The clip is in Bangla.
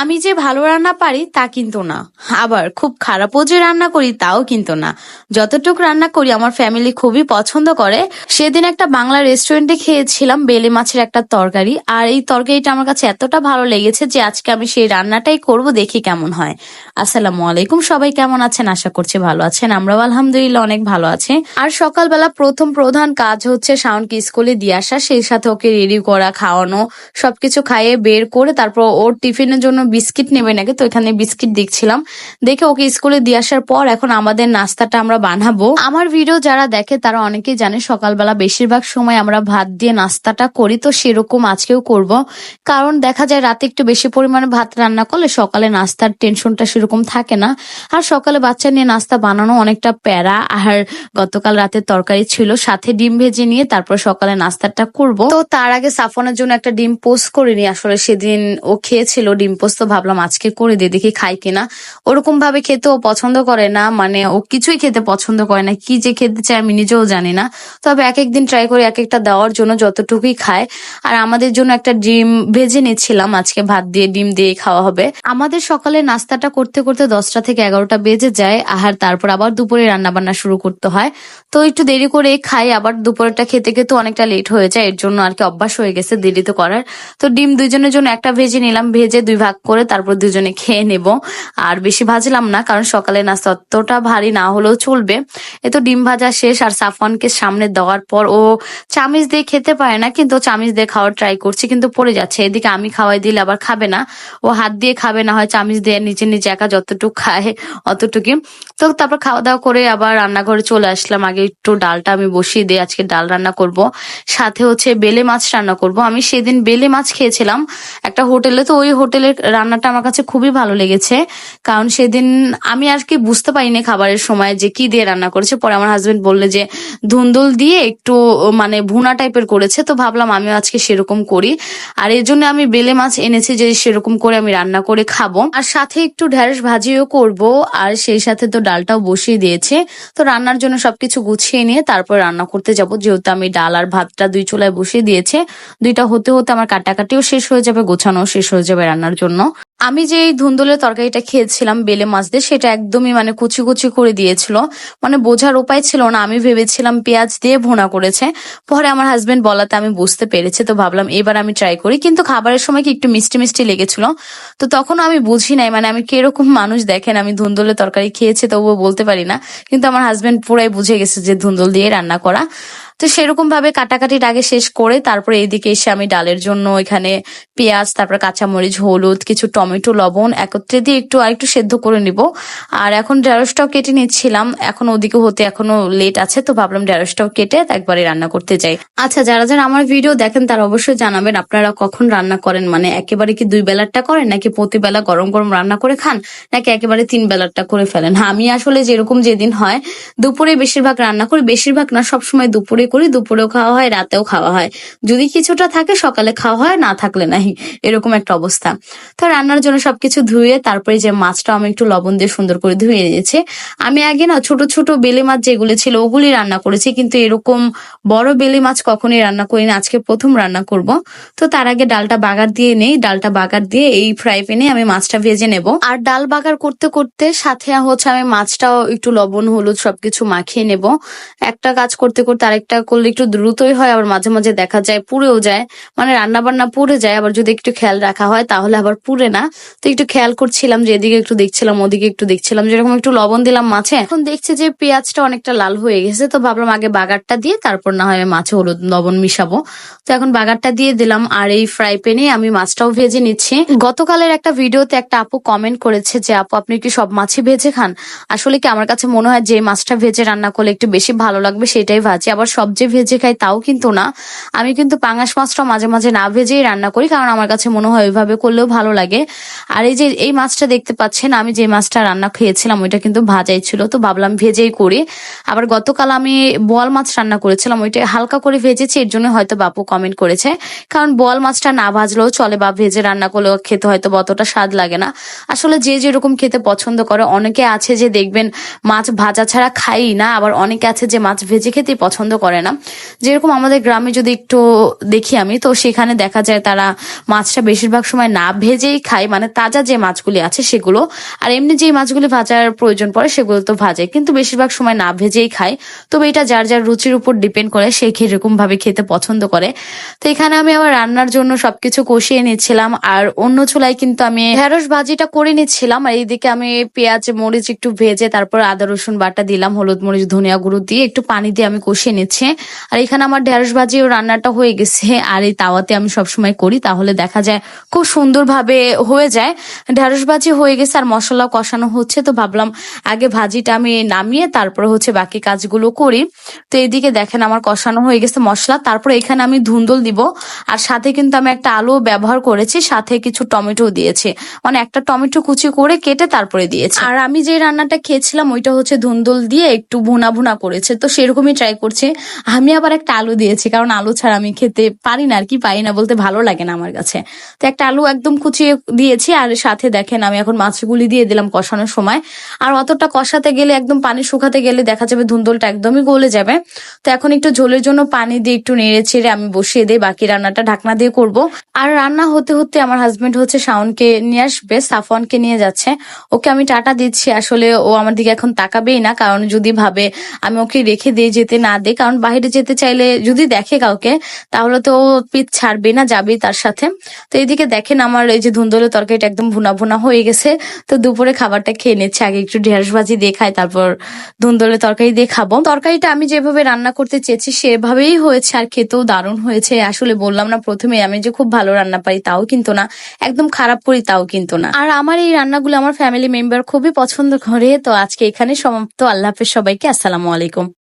আমি যে ভালো রান্না পারি তা কিন্তু না। আবার খুব খারাপও যে রান্না করি তাও কিন্তু না। যতটুক রান্না করি, আমার ফ্যামিলি খুবই পছন্দ করে। সেদিন একটা বাংলা রেস্টুরেন্টে খেয়েছিলাম বেলে মাছের একটা তরকারি। আর এই তরকারিটা আমার কাছে এতটা ভালো লেগেছে যে আজকে আমি সেই রান্নাটাই করব, দেখি কেমন হয়। আসসালামু আলাইকুম, সবাই কেমন আছেন? আশা করছি ভালো আছেন। আমরাও আলহামদুলিল্লাহ অনেক ভালো আছি। আর সকালবেলা প্রথম প্রধান কাজ হচ্ছে শাওনকে স্কুলে দিয়ে আসা। সেই সাথে ওকে রেডি করা, খাওয়ানো, সবকিছু খাইয়ে বের করে তারপর ওর টিফিনের জন্য বিস্কিট নেবে নাকি? তো এখানে বিস্কিট দেখছিলাম। দেখে ওকে স্কুলে দিয়ে আসার পর এখন আমাদের নাস্তাটা আমরা বানাবো। আমার ভিডিও যারা দেখে তারা অনেকেই জানে, সকালবেলা বেশিরভাগ সময় আমরা ভাত দিয়ে নাস্তাটা করি, তো সেরকম আজকেও করব। কারণ দেখা যায় রাতে একটু বেশি পরিমাণে ভাত রান্না করলে সকালে নাস্তার টেনশনটা সেরকম থাকে না। আর সকালে বাচ্চা নিয়ে নাস্তা বানানো অনেকটা প্যারা। আর গতকাল রাতের তরকারি ছিল, সাথে ডিম ভেজে নিয়ে তারপর সকালে নাস্তাটা করব। তো তার আগে সাফনের জন্য একটা ডিম পোস্ট করিনি আসলে সেদিন ও খেয়েছিল ডিম পোস্ট তো ভাবলাম আজকে করে দিয়ে দেখি খাই কিনা। ওরকম ভাবে খেতে ও পছন্দ করে না মানে ও কিছুই খেতে পছন্দ করে না, কি যে খেতে চায় আমি নিজেও জানি না। তবে এক একদিন ট্রাই করে এক একটা দেওয়ার জন্য যতটুকুই খায়। আর আমাদের জন্য একটা ডিম ভেজে নিচ্ছিলাম, আজকে ভাত দিয়ে ডিম দিয়ে খাওয়া হবে। আমাদের সকালে নাস্তাটা করতে করতে দশটা থেকে এগারোটা বেজে যায়, আর তারপর আবার দুপুরে রান্না বান্না শুরু করতে হয়। তো একটু দেরি করে খাই, আবার দুপুরেরটা খেতে খেতে অনেকটা লেট হয়ে যায়, এর জন্য আর কি অভ্যাস হয়ে গেছে দেরিতে করার। তো ডিম দুইজনের জন্য একটা ভেজে নিলাম, ভেজে দুই ভাগ করে তারপর দুজনে খেয়ে নেব। আর বেশি ভাজলাম না, কারণ সকালে নাস্তা অতটা ভারী না হলেও চলবে। এ তো ডিম ভাজা শেষ, আর সাফওয়ানকে সামনে দেওয়ার পর ও চামিচ দিয়ে খেতে পারে না, কিন্তু চামিচ দিয়ে খাওয়ার ট্রাই করছে, কিন্তু পড়ে যাচ্ছে। এদিকে আমি খাওয়াই দিলে আবার খাবে না। ও হাত দিয়ে খাবে, না হয় চামিচ দিয়ে নিচে নিচে একা যতটুকু খায় অতটুকু তো তারপর খাওয়া দাওয়া করে আবার রান্নাঘরে চলে আসলাম। আগে একটু ডালটা আমি বসিয়ে দিয়ে আজকে ডাল রান্না করব। সাথে হচ্ছে বেলে মাছ রান্না করব। আমি সেদিন বেলে মাছ খেয়েছিলাম। একটা হোটেলে, তো ওই হোটেলের রান্নাটা আমার কাছে খুবই ভালো লেগেছে। কারণ সেদিন আমি আর কি বুঝতে পারিনি খাবারের সময় যে কি দিয়ে রান্না করেছে। পরে আমার হাজবেন্ড বললে যে, ধুন্দুল দিয়ে একটু মানে ভুনা টাইপের করেছে। তো ভাবলাম আমিও আজকে সেরকম করি। আর এর জন্য আমি বেলে মাছ এনেছি যে, সেরকম করে আমি রান্না করে খাব। আর সাথে একটু ঢ্যাঁড়স ভাজিও করব। আর সেই সাথে তো ডালটাও বসিয়ে দিয়েছে। তো রান্নার জন্য সবকিছু গুছিয়ে নিয়ে তারপর রান্না করতে যাব। যেহেতু আমি ডাল আর ভাতটা দুই চুলায় বসিয়ে দিয়েছে, দুইটা হতে হতে আমার কাটাকাটিও শেষ হয়ে যাবে গোছানো শেষ হয়ে যাবে রান্নার জন্য। ¿no? আমি যে এই ধুন্দুলের তরকারিটা খেয়েছিলাম, বেলে মাছ দিয়ে, সেটা একদমই মানে কুচি কুচি করে দিয়েছিল। মানে বোঝার উপায় ছিল না, আমি ভেবেছিলাম পেঁয়াজ দিয়ে ভোনা করেছে। পরে আমার হাজবেন্ড বলাতে আমি বুঝতে পেরেছি, তো ভাবলাম এবার আমি ট্রাই করি। কিন্তু খাবারের সময় কি একটু মিষ্টি মিষ্টি লেগেছিল? তো তখন আমি বুঝি নাই মানে আমি কীরকম মানুষ দেখেন, আমি ধুন্দুলের তরকারি খেয়েছি, তবুও বলতে পারি না। কিন্তু আমার হাজবেন্ড পুরাই বুঝে গেছে যে ধুন্দুল দিয়ে রান্না করা। তো সেরকম ভাবে কাটাকাটির আগে শেষ করে, তারপরে এইদিকে এসে আমি ডালের জন্য এখানে পেঁয়াজ, তারপর কাঁচামরিচ, হলুদ, কিছু টমেটো লবণ একত্রে দিয়ে একটু আর একটু সেদ্ধ করে নিব। আর এখন ঢেঁড়সটাও কেটে নিচ্ছিলাম। এখন ওদিকে হতে এখনও লেট আছে, তো ভাবলাম ঢেঁড়সটাও কেটে একবারে রান্না করতে যাই। আচ্ছা যারা যারা আমার ভিডিও দেখেন, তারা অবশ্যই জানাবেন, আপনারা কখন রান্না করেন? মানে একেবারে কি দুই বেলারটা করেন, নাকি প্রতিবেলা গরম গরম রান্না করে খান, নাকি একেবারে তিন বেলারটা করে ফেলেন? হ্যাঁ আমি আসলে যেরকম যেদিন হয়, দুপুরে বেশিরভাগ রান্না করি, বেশিরভাগ না, সবসময় দুপুরে করি, দুপুরেও খাওয়া হয়, রাতেও খাওয়া হয়। যদি কিছুটা থাকে, সকালে খাওয়া হয়, না থাকলে নাই এরকম একটা অবস্থা। তো রান্নার জন্য সবকিছু ধুয়ে তারপরে যে মাছটা আমি একটু লবণ দিয়ে সুন্দর করে ধুয়ে নিয়েছি। আমি আগে না ছোট ছোট বেলে মাছ যেগুলো ছিল ওগুলি রান্না করেছি, কিন্তু এরকম বড় বেলে মাছ কখনোই রান্না করিনি। আজকে প্রথম রান্না করব। তো তার আগে ডালটা বাগার দিয়ে নেই। ডালটা বাগার দিয়ে এই ফ্রাই প্যানে আমি মাছটা ভেজে নেব। আর ডাল বাগার করতে করতে সাথে হচ্ছে আমি মাছটাও একটু লবণ, হলুদ সবকিছু মাখিয়ে নেব। একটা কাজ করতে করতে আরেকটা করলে একটু দ্রুতই হয়, আবার মাঝে মাঝে দেখা যায় পুড়েও যায়। মানে রান্না বান্না পুড়ে যায়, আবার যদি একটু খেয়াল রাখা হয় তাহলে আবার পুড়ে না। তো একটু খেয়াল করছিলাম যে এদিকে একটু দেখছিলাম, ওদিকে একটু দেখছিলাম, যেরকম একটু লবণ দিলাম মাছে। এখন দেখছি যে পেঁয়াজটা অনেকটা লাল হয়ে গেছে, তো ভাবলাম আগে বাগারটা দিয়ে তারপর না হয় মাছে হলুদ লবণ মিশাবো। তো এখন বাগারটা দিয়ে দিলাম, আর এই ফ্রাই প্যানে আমি মাছটাও ভেজে নিচ্ছি। গতকালের একটা ভিডিওতে একটা আপু কমেন্ট করেছে যে, আপু, আপনি কি সব মাছই ভেজে খান? আসলে কি আমার কাছে মনে হয় যে মাছটা ভেজে রান্না করলে একটু বেশি ভালো লাগবে, সেটাই ভাজি। আবার সব যে ভেজে খাই তাও কিন্তু না। আমি কিন্তু পাঙাশ মাছটা মাঝে মাঝে না ভেজেই রান্না করি, কারণ আমার কাছে মনে হয় ওইভাবে করলেও ভালো লাগে। আর এই যে, এই মাছটা দেখতে পাচ্ছেন, আমি যে মাছটা রান্না খেয়েছিলাম, ওইটা কিন্তু ভাজাই ছিল। তো ভাবলাম ভেজেই করি। আবার গতকাল আমি বোয়াল মাছ রান্না করেছিলাম, ওইটা হালকা করে ভেজেছি, এর জন্য হয়তো বাপু কমেন্ট করেছে। কারণ বোয়াল মাছটা না ভাজলেও চলে, বা ভেজে রান্না করলেও খেতে হয়তো অতটা স্বাদ লাগে না। আসলে যে যেরকম খেতে পছন্দ করে, অনেকে আছে যে দেখবেন মাছ ভাজা ছাড়া খাই না, আবার অনেকে আছে যে মাছ ভেজে খেতে পছন্দ করে না। যেরকম আমাদের গ্রামে যদি একটু দেখি আমি, তো সেখানে দেখা যায় তারা মাছটা বেশিরভাগ সময় না ভেজেই খায়। মানে তাজা যে মাছগুলি আছে সেগুলো, আর এমনি যে মাছগুলি ভাজার প্রয়োজন পড়ে সেগুলো তো ভাজে কিন্তু বেশিরভাগ সময় না ভেজেই খায়। তবে এটা যার যার রুচির উপর ডিপেন্ড করে, সে কীরকম ভাবে খেতে পছন্দ করে। তো এখানে আমি আমার রান্নার জন্য সবকিছু কষিয়ে নিচ্ছিলাম, আর অন্য চুলায় কিন্তু আমি ঢেঁড়স ভাজিটা করে নিচ্ছিলাম। আর এইদিকে আমি পেঁয়াজ, মরিচ একটু ভেজে তারপর আদা, রসুন বাটা দিলাম, হলুদ, মরিচ, ধনিয়া গুঁড়ো দিয়ে একটু পানি দিয়ে আমি কষিয়ে নিচ্ছি। আর এখানে আমার ঢেঁড়স ভাজি ও রান্নাটা হয়ে গেছে, আর এই তাওয়াতে আমি সবসময় করি। তাহলে দেখা যায় খুব সুন্দরভাবে হয়ে যায়। ঢেঁড়স ভাজি হয়ে গেছে আর মশলা কষানো হচ্ছে। তো ভাবলাম আগে ভাজিটা আমি নামিয়ে তারপরে হচ্ছে বাকি কাজগুলো করি। তো এইদিকে দেখেন আমার কষানো হয়ে গেছে মশলা। তারপরে এখানে আমি ধুন্দল দিব। আর সাথে কিন্তু আমি একটা আলু ব্যবহার করেছি, সাথে কিছু টমেটো দিয়েছি। মানে একটা টমেটো কুচি করে কেটে তারপরে দিয়েছি। আর আমি যে রান্নাটা খেয়েছিলাম, ওইটা হচ্ছে ধুন্দল দিয়ে একটু ভুনা ভুনা করেছে। তো সেরকমই ট্রাই করছি। আমি আবার একটা আলু দিয়েছি, কারণ আলু ছাড়া আমি খেতে পারি না আর কি পারি না বলতে ভালো লাগে না আমার কাছে। তো একটা আলু একদম কুচিয়ে দিয়েছি আর সাথে দেখেন আমি এখন মাছগুলি দিয়ে দিলাম কষানোর সময়। আর অতটা কষাতে গেলে একদম পানি শুকাতে গেলে দেখা যাবে ধুন্দলটা একদমই গলে যাবে। তো এখন একটু ঝোলের জন্য পানি দিয়ে একটু নেড়ে ছেড়ে আমি বসিয়ে দিই, বাকি রান্নাটা ঢাকনা দিয়ে করব। আর রান্না হতে হতে আমার হাজবেন্ড হচ্ছে শাওনকে নিয়ে আসবে, সাফওয়ানকে নিয়ে যাচ্ছে। ওকে আমি টাটা দিচ্ছি, আসলে ও আমার দিকে এখন তাকাবেই না, কারণ যদি ভাবে আমি ওকে রেখে দিয়ে যেতে না দিই, কারণ বাইরে যেতে চাইলে যদি দেখে কাউকে, তাহলে তো ও পিঠ ছাড়বে না, যাবেই তার সাথে। তো এইদিকে দেখেন আমার এই যে ধুন্দলের তরকারিটা একদম ভুনা ভুনা হয়ে গেছে। তো দুপুরে খাবারটা খেয়ে নিচ্ছে। আগে একটু ঢেঁড়স ভাজি দিয়ে খাই, তারপর ধুন্দলের তরকারি দিয়ে খাব। তরকারিটা আমি যেভাবে রান্না করতে চেয়েছি, সেভাবেই হয়েছে আর খেতেও দারুণ হয়েছে। আসলে বললাম না প্রথমে, আমি যে খুব ভালো রান্না পারি তাও কিন্তু না, একদম খারাপ করি তাও কিন্তু না। আর আমার এই রান্নাগুলো আমার ফ্যামিলি মেম্বার খুবই পছন্দ করে। তো আজকে এখানে সমাপ্ত। আল্লাহ হাফেজ সবাইকে। আসসালামু আলাইকুম।